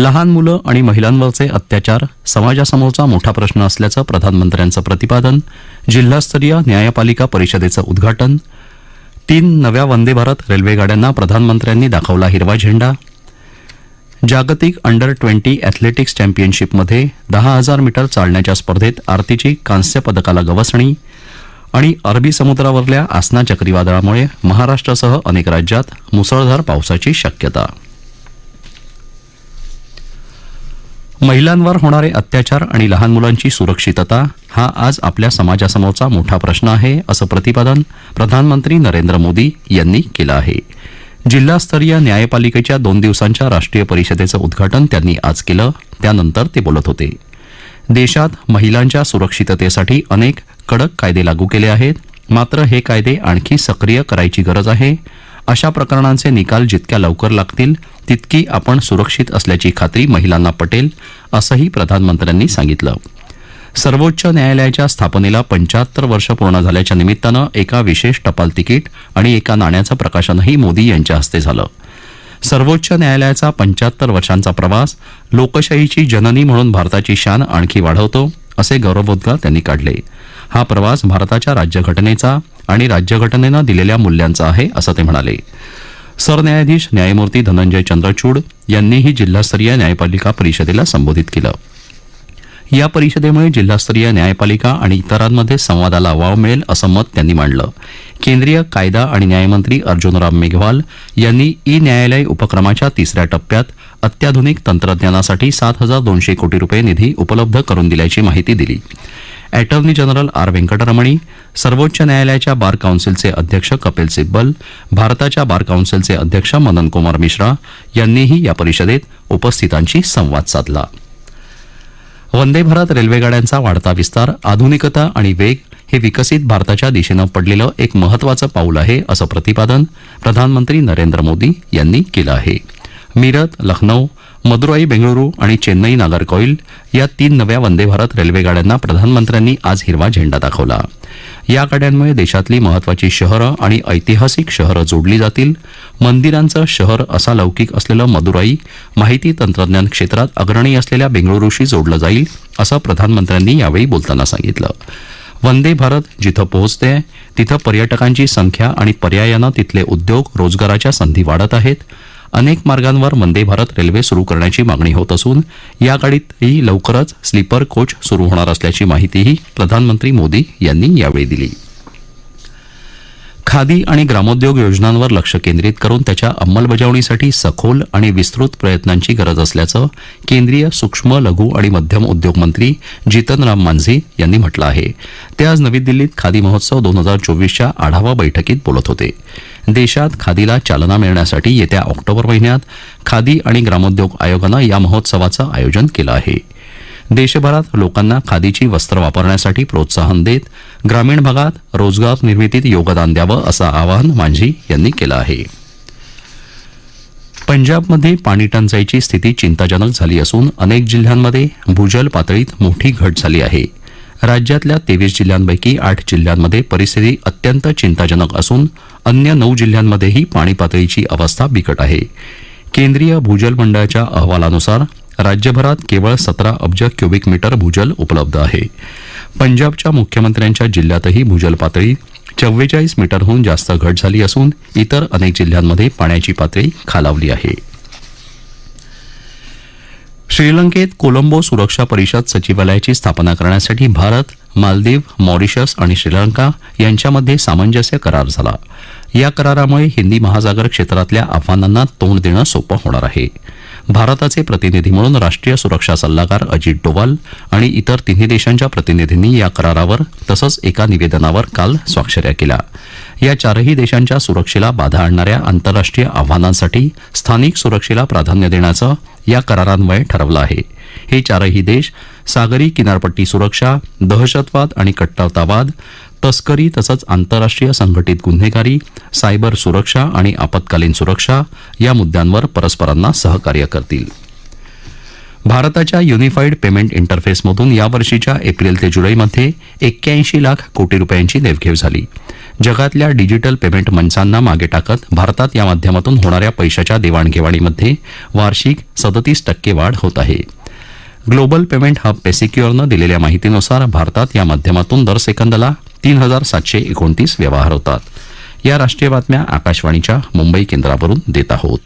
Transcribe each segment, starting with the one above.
लहान मुलं आणि महिलांवरचे अत्याचार समाजासमोरचा मोठा प्रश्न असल्याचं प्रधानमंत्र्यांचं प्रतिपादन जिल्हास्तरीय न्यायपालिका परिषदेचं उद्घाटन तीन नव्या वंदे भारत रेल्वेगाड्यांना प्रधानमंत्र्यांनी दाखवला हिरवा झेंडा जागतिक अंडर ट्वेंटी अॅथलेटिक्स चॅम्पियनशिपमध्ये दहा हजार मीटर चालण्याच्या स्पर्धेत आरतीची कांस्य पदकाला गवसणी आणि अरबी समुद्रावरल्या आसना चक्रीवादळामुळे महाराष्ट्रासह अनेक राज्यात मुसळधार पावसाची शक्यता. महिलांवर होणारे अत्याचार आणि लहान मुलांची सुरक्षितता हा आज आपल्या समाजासमोरचा मोठा प्रश्न आहे असं प्रतिपादन प्रधानमंत्री नरेंद्र मोदी यांनी केलं आहे. जिल्हास्तरीय न्यायपालिकेच्या दोन दिवसांच्या राष्ट्रीय परिषदेचं उद्घाटन त्यांनी आज केलं त्यानंतर ते बोलत होते. देशात महिलांच्या सुरक्षिततेसाठी अनेक कडक कायदे लागू केले आहेत मात्र हे कायदे आणखी सक्रिय करायची गरज आहे. अशा प्रकरणांचे निकाल जितक्या लवकर लागतील तितकी आपण सुरक्षित असल्याची खात्री महिलांना पटेल असंही प्रधानमंत्र्यांनी सांगितलं. सर्वोच्च न्यायालयाच्या स्थापनेला पंच्याहत्तर वर्ष पूर्ण झाल्याच्या निमित्तानं एका विशेष टपाल तिकीट आणि एका नाण्याचं प्रकाशनही मोदी यांच्या हस्ते झालं. सर्वोच्च न्यायालयाचा पंचाहत्तर वर्षांचा प्रवास लोकशाहीची जननी म्हणून भारताची शान आणखी वाढवतो असे गौरवोद्गार त्यांनी काढले. हा प्रवास भारताच्या राज्यघटनेचा आणि राज्यघटनेनं दिलेल्या मूल्यांचा आहे असं ते म्हणाले. सरन्यायाधीश न्यायमूर्ती धनंजय चंद्रचूड यांनीही जिल्हास्तरीय न्यायपालिका परिषदेला संबोधित केलं. या परिषदेमुळे जिल्हास्तरीय न्यायपालिका आणि इतरांमध्ये संवादाला वाव मिळेल असं मत त्यांनी मांडलं. केंद्रीय कायदा आणि न्यायमंत्री अर्जुनराम मेघवाल यांनी ई न्यायालय उपक्रमाच्या तिसऱ्या टप्प्यात अत्याधुनिक तंत्रज्ञानासाठी सात हजार दोनशे कोटी रुपये निधी उपलब्ध करून दिल्याची माहिती दिली. अटॉर्नी जनरल आर व्यंकटरमणी सर्वोच्च न्यायालयाच्या बार काउन्सिलचे अध्यक्ष कपिल सिब्बल भारताच्या बार काउन्सिलचे अध्यक्ष मदन कुमार मिश्रा यांनीही या परिषदेत उपस्थितांशी संवाद साधला. वंदे भारत रेल्वेगाड्यांचा वाढता विस्तार आधुनिकता आणि वेग हे विकसित भारताच्या दिशेनं पडलेलं एक महत्वाचं पाऊल आहे असं प्रतिपादन प्रधानमंत्री नरेंद्र मोदी यांनी केलं आहे. मिरत लखनौ मदुराई बेंगळुरू आणि चेन्नई नागरकोइल या तीन नव्या वंदे भारत रेल्वेगाड्यांना प्रधानमंत्र्यांनी आज हिरवा झेंडा दाखवला. या गाड्यांमुळे देशातली महत्वाची शहरं आणि ऐतिहासिक शहरं जोडली जातील. मंदिरांचं शहर असा लौकिक असलेलं मदुराई माहिती तंत्रज्ञान क्षेत्रात अग्रणी असलेल्या बेंगळुरूशी जोडलं जाईल असं प्रधानमंत्र्यांनी यावेळी बोलताना सांगितलं. वंदे भारत जिथं पोहोचते तिथं पर्यटकांची संख्या आणि पर्यायानं तिथले उद्योग रोजगाराच्या संधी वाढत आहेत. अनेक मार्गांवर वंदे भारत रेल्वे सुरू करण्याची मागणी होत असून या गाडीतही लवकरच स्लीपर कोच सुरू होणार असल्याची माहितीही प्रधानमंत्री मोदी यांनी यावेळी दिली. खादी आणि ग्रामोद्योग योजनांवर लक्ष केंद्रित करून त्याच्या अंमलबजावणीसाठी सखोल आणि विस्तृत प्रयत्नांची गरज असल्याचं केंद्रीय सूक्ष्म लघु आणि मध्यम उद्योग मंत्री जितन राम मांझी यांनी म्हटलं आहे. ते आज नवी दिल्लीत खादी महोत्सव दोन हजार चोवीसच्या आढावा बैठकीत बोलत होते. देशात खादीला चालना मिळण्यासाठी येत्या ऑक्टोबर महिन्यात खादी आणि ग्रामोद्योग आयोगानं या महोत्सवाचं आयोजन केलं आहे. देशभरात लोकांना खादीची वस्त्र वापरण्यासाठी प्रोत्साहन देत ग्रामीण भागात रोजगार निर्मितीत योगदान द्यावं असं आवाहन मांझी यांनी केलं आहे. पंजाबमध्ये पाणी टंचाईची स्थिती चिंताजनक झाली असून अनेक जिल्ह्यांमध्ये भूजल पातळीत मोठी घट झाली आहे. राज्यातल्या तेवीस जिल्ह्यांपैकी आठ जिल्ह्यांमध्ये परिस्थिती अत्यंत चिंताजनक असून अन्य नऊ जिल्ह्यांमध्येही पाणी पातळीची अवस्था बिकट आहे. केंद्रीय भूजल मंडळाच्या अहवालानुसार राज्यभरात केवळ सतरा अब्ज क्युबिक मीटर भूजल उपलब्ध आहे. पंजाबच्या मुख्यमंत्र्यांच्या जिल्ह्यातही भूजल पातळी चव्वेचाळीस मीटरहून जास्त घट झाली असून इतर अनेक जिल्ह्यांमध्ये पाण्याची पातळी खालावली आहे. श्रीलंकेत कोलंबो सुरक्षा परिषद सचिवालयाची स्थापना करण्यासाठी भारत मालदीव मॉरिशस आणि श्रीलंका यांच्यामध्ये सामंजस्य करार झाला. या करारामुळे हिंदी महासागर क्षेत्रातल्या आव्हानांना तोंड देणं सोपं होणार आहे. भारताचे प्रतिनिधी म्हणून राष्ट्रीय सुरक्षा सल्लागार अजित डोवाल आणि इतर तिन्ही देशांच्या प्रतिनिधींनी या करारावर तसंच एका निवेदनावर काल स्वाक्षऱ्या केल्या. या चारही देशांच्या सुरक्षेला बाधा आणणाऱ्या आंतरराष्ट्रीय आव्हानांसाठी स्थानिक सुरक्षेला प्राधान्य देण्याचं या करारान्वये ठरवलं आहे. हे चारही देश सागरी किनारपट्टी सुरक्षा दहशतवाद आणि कट्टरतावाद तस्करी तसंच आंतरराष्ट्रीय संघटित गुन्हेगारी सायबर सुरक्षा आणि आपत्कालीन सुरक्षा या मुद्द्यांवर परस्परांना सहकार्य करतील. भारताच्या युनिफाईड पेमेंट इंटरफेसमधून यावर्षीच्या एप्रिल ते जुलैमध्ये एक्क्याऐंशी लाख कोटी रुपयांची देवघेव झाली. जगातल्या डिजिटल पेमेंट मंचांना मागे टाकत भारतात या माध्यमातून होणाऱ्या पैशाच्या देवाणघेवाणीमध्ये वार्षिक सदतीस टक्के वाढ होत आहे. ग्लोबल पेमेंट हब पेसिक्युअरनं दिलेल्या माहितीनुसार भारतात या माध्यमातून दर सेकंदाला तीन हजार सातशे एकोणतीस व्यवहार होतात. या राष्ट्रीय बातम्या आकाशवाणीच्या मुंबई केंद्रावरून देत आहोत.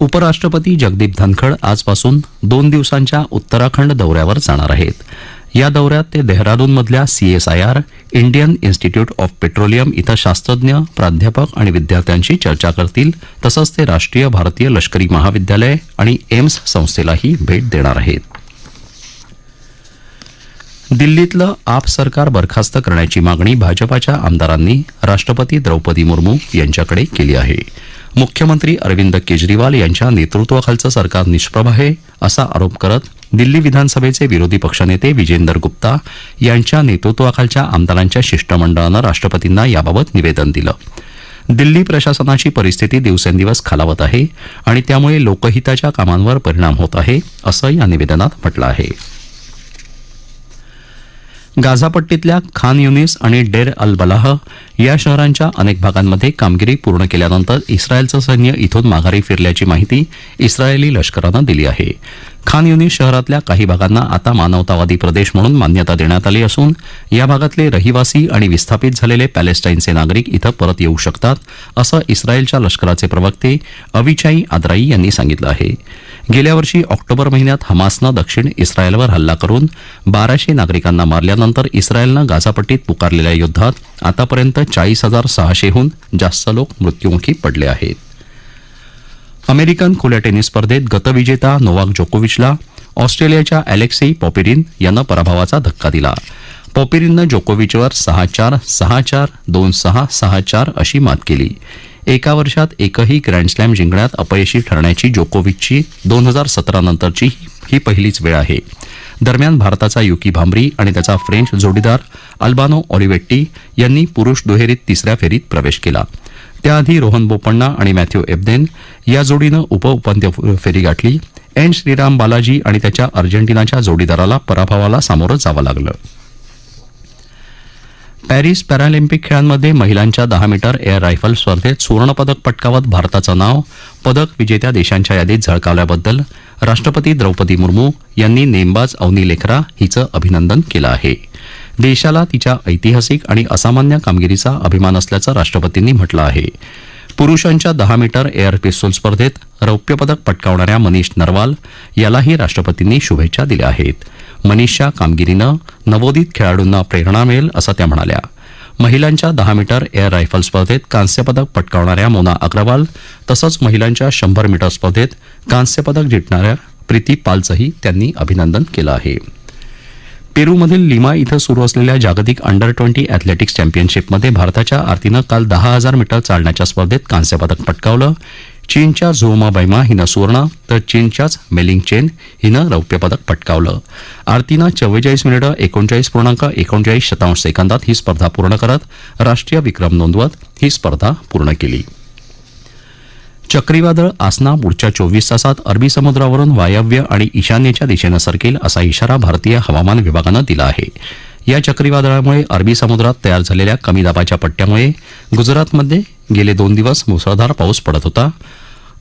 उपराष्ट्रपती जगदीप धनखड आजपासून दोन दिवसांच्या उत्तराखंड दौऱ्यावर जाणार आहेत. या दौऱ्यात ते देहरादूनमधल्या CSIR Indian institute of petroleum इथं शास्त्रज्ञ प्राध्यापक आणि विद्यार्थ्यांशी चर्चा करतील. तसंच ते राष्ट्रीय भारतीय लष्करी महाविद्यालय आणि एम्स संस्थेलाही भेट देणार आहेत. दिल्लीतलं आप सरकार बरखास्त करण्याची मागणी भाजपाच्या आमदारांनी राष्ट्रपती द्रौपदी मुर्मू यांच्याकडे केली आहे. मुख्यमंत्री अरविंद केजरीवाल यांच्या नेतृत्वाखालचं सरकार निष्प्रभ आहे असा आरोप करत दिल्ली विधानसभेचे विरोधी पक्षनेते विजेंदर गुप्ता यांच्या नेतृत्वाखालच्या आमदारांच्या शिष्टमंडळानं राष्ट्रपतींना याबाबत निवेदन दिलं. दिल्ली प्रशासनाची परिस्थिती दिवसेंदिवस खालावत आहे आणि त्यामुळे लोकहिताच्या कामांवर परिणाम होत आहे असं या निवेदनात म्हटलं आहे. गाझापट्टीतल्या खान युनिस आणि डेर अल बलाह या शहरांच्या अनेक भागांमध्ये कामगिरी पूर्ण केल्यानंतर इस्रायलचं सैन्य इथून माघारी फिरल्याची माहिती इस्रायली लष्करानं दिली आहे. खान युनिस शहरातल्या काही भागांना आता मानवतावादी प्रदेश म्हणून मान्यता देण्यात आली असून या भागातले रहिवासी आणि विस्थापित झालेले पॅलेस्टाईनचे नागरिक इथं परत येऊ शकतात असं इस्रायलच्या लष्कराचे प्रवक्ते अविचाई आद्राई यांनी सांगितलं आहे. गेल्या वर्षी ऑक्टोबर महिन्यात हमासनं दक्षिण इस्रायलवर हल्ला करून बाराशे नागरिकांना मारल्यानंतर इस्रायलनं गाझापट्टीत पुकारलेल्या युद्धात आतापर्यंत चाळीस हजार सहाशेहून जास्त लोक मृत्युमुखी पडले आहेत. अमेरिकन खुल्या टेनिस स्पर्धेत गतविजेता नोवाक जोकोविचला ऑस्ट्रेलियाच्या अलेक्सी पॉपिरिन यानं पराभवाचा धक्का दिला. पॉपिरिननं जोकोविचवर सहा चार सहा चार दोन सहा सहा चार अशी मात केली. एका वर्षात एकही ग्रँडस्लॅम जिंकण्यात अपयशी ठरण्याची जोकोविचची दोन हजार सतरा नंतरची ही पहिलीच वेळ आहे. दरम्यान भारताचा युकी भांबरी आणि त्याचा फ्रेंच जोडीदार अल्बानो ऑलिवेट्टी यांनी पुरुष दुहेरीत तिसऱ्या फेरीत प्रवेश केला. त्याआधी रोहन बोपण्णा आणि मॅथ्यू एबदेन या जोडीनं उपउपांत्य फेरी गाठली. एन. श्रीराम बालाजी आणि त्याच्या अर्जेंटिनाच्या जोडीदाराला पराभवाला सामोरं जावं लागलं. पॅरिस पॅरालिम्पिक खेळांमध्ये महिलांच्या दहा मीटर एअर रायफल स्पर्धेत सुवर्णपदक पटकावत भारताचं नाव पदक विजेत्या देशांच्या यादीत झळकावल्याबद्दल राष्ट्रपती द्रौपदी मुर्मू यांनी नेमबाज अवनी लेखरा हिचं अभिनंदन केलं आहे. देशाला तिच्या ऐतिहासिक आणि असामान्य कामगिरीचा अभिमान असल्याचं राष्ट्रपतींनी म्हटलं आहे. पुरुषांच्या दहा मीटर एअर पिस्तूल स्पर्धेत रौप्यपदक पटकावणाऱ्या मनीष नरवाल यालाही राष्ट्रपतींनी शुभेच्छा दिल्या आहेत. मनीषच्या कामगिरीनं नवोदित खेळाडूंना प्रेरणा मिळेल असं त्या म्हणाल्या. महिलांच्या दहा मीटर एअर रायफल स्पर्धेत कांस्यपदक पटकावणाऱ्या मोना अग्रवाल तसंच महिलांच्या शंभर मीटर स्पर्धेत कांस्यपदक जिंकणाऱ्या प्रीती पालचंही त्यांनी अभिनंदन केलं आहे. पेरूमधील लिमा इथं सुरू असलेल्या जागतिक अंडर ट्वेंटी अॅथलेटिक्स चॅम्पियनशिपमध्ये भारताच्या आरतीनं काल दहा हजार मीटर चालण्याच्या स्पर्धेत कांस्यपदक पटकावलं. चीनच्या झोमा बैमा हिनं सुवर्ण तर चीनच्याच मेलिंग चेन हिनं रौप्यपदक पटकावलं. आरतीनं चव्वेचाळीस मिनिटं एकोणचाळीस पूर्णांक एकोणचाळीस शतांश सेकंदात ही स्पर्धा पूर्ण करत राष्ट्रीय विक्रम नोंदवत ही स्पर्धा पूर्ण केली. चक्रीवादळ आसना पुढच्या चोवीस तासात अरबी समुद्रावरून वायव्य आणि ईशान्येच्या दिशेनं सरकेल असा इशारा भारतीय हवामान विभागानं दिला आहे. या चक्रीवादळामुळे अरबी समुद्रात तयार झालेल्या कमी दाबाच्या पट्ट्यामुळे गुजरातमध्ये गेले दोन दिवस मुसळधार पाऊस पडत होता.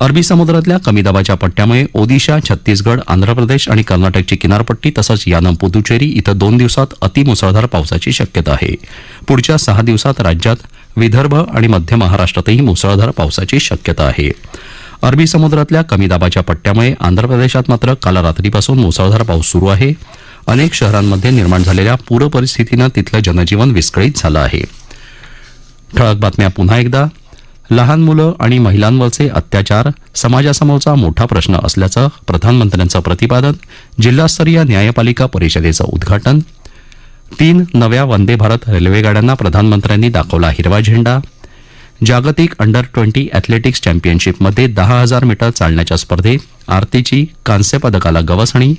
अरबी समुद्रातल्या कमी दाबाच्या पट्ट्यामुळे ओदिशा छत्तीसगड आंध्र प्रदेश आणि कर्नाटकची किनारपट्टी तसंच यानं पुदुचेरी इथं दोन दिवसात अतिमुसळधार पावसाची शक्यता आहे. पुढच्या सहा दिवसात राज्यात विदर्भ आणि मध्य महाराष्ट्रातही मुसळधार पावसाची शक्यता आहे. अरबी समुद्रातल्या कमी दाबाच्या पट्ट्यामुळे आंध्र प्रदेशात मात्र काल रात्रीपासून मुसळधार पाऊस सुरू आहे. अनेक शहरांमध्ये निर्माण झालेल्या पूरपरिस्थितीनं तिथलं जनजीवन विस्कळीत झालं आहे. ठळक बातम्या पुन्हा एकदा. लहान मुलं आणि महिलांवरचे अत्याचार समाजासमोरचा मोठा प्रश्न असल्याचं प्रधानमंत्र्यांचं प्रतिपादन जिल्हास्तरीय न्यायपालिका परिषदेचं उद्घाटन. तीन नव्या वंदे भारत रेल्वेगाड्यांना प्रधानमंत्र्यांनी दाखवला हिरवा झेंडा. जागतिक अंडर ट्वेंटी अॅथलेटिक्स चॅम्पियनशिपमध्ये दहा हजार मीटर चालण्याच्या स्पर्धेत आरतीची कांस्य पदकाला गवसणी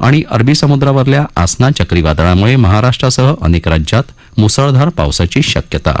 आणि अरबी समुद्रावरल्या आसना चक्रीवादळामुळे महाराष्ट्रासह अनेक राज्यात मुसळधार पावसाची शक्यता.